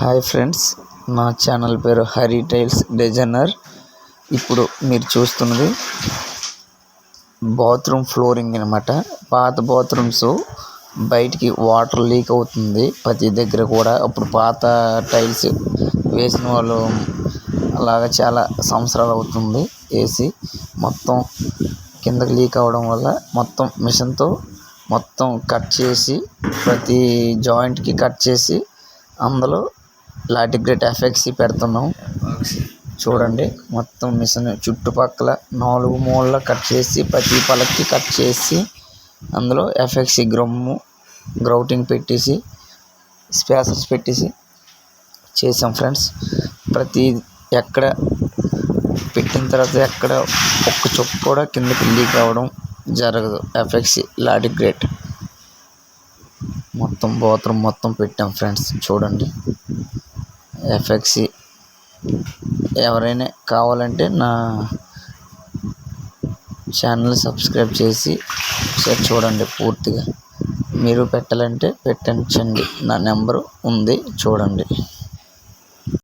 Hi friends నా channel పేరు Hari tiles designer. ఇప్పుడు మీరు చూస్తున్నది బాత్రూమ్ ఫ్లోరింగ్ అనమాట పాత బాత్రూమ్స్ బయటికి వాటర్ లీక్ అవుతుంది. ప్రతి దగ్గర కూడా అప్పుడు పాత టైల్స్ వేసిన వాళ్ళు అలాగా చాలా సంవత్సరాలు అవుతుంది వేసి మొత్తం కిందకి లీక్ అవ్వడం వల్ల మొత్తం మిషన్తో మొత్తం కట్ చేసి ప్రతి జాయింట్కి కట్ చేసి అందులో లాటిగ్రేట్ ఎఫెక్సీ పెడుతున్నాం. చూడండి మొత్తం మిషన్ చుట్టుపక్కల నాలుగు మూలల కట్ చేసి ప్రతి పలకి కట్ చేసి అందులో ఎఫెక్సీ గ్రమ్ము గ్రౌటింగ్ పెట్టేసి స్పేసర్స్ పెట్టేసి చేసాం ఫ్రెండ్స్. ప్రతి ఎక్కడ పెట్టిన తర్వాత ఎక్కడ ఒక్క చుక్క కూడా కిందకి లీక్ అవ్వడం జరగదు. ఎఫెక్సీ లాటిగ్రేట్ మొత్తం బాత్రూమ్ మొత్తం పెట్టాం ఫ్రెండ్స్ చూడండి. ఎఫెక్సీ ఎవరైనా కావాలంటే నా ఛానల్ సబ్స్క్రైబ్ చేసి ఒకసారి చూడండి పూర్తిగా. మీరు పెట్టాలంటే పెట్టించండి నా నెంబరు ఉంది చూడండి.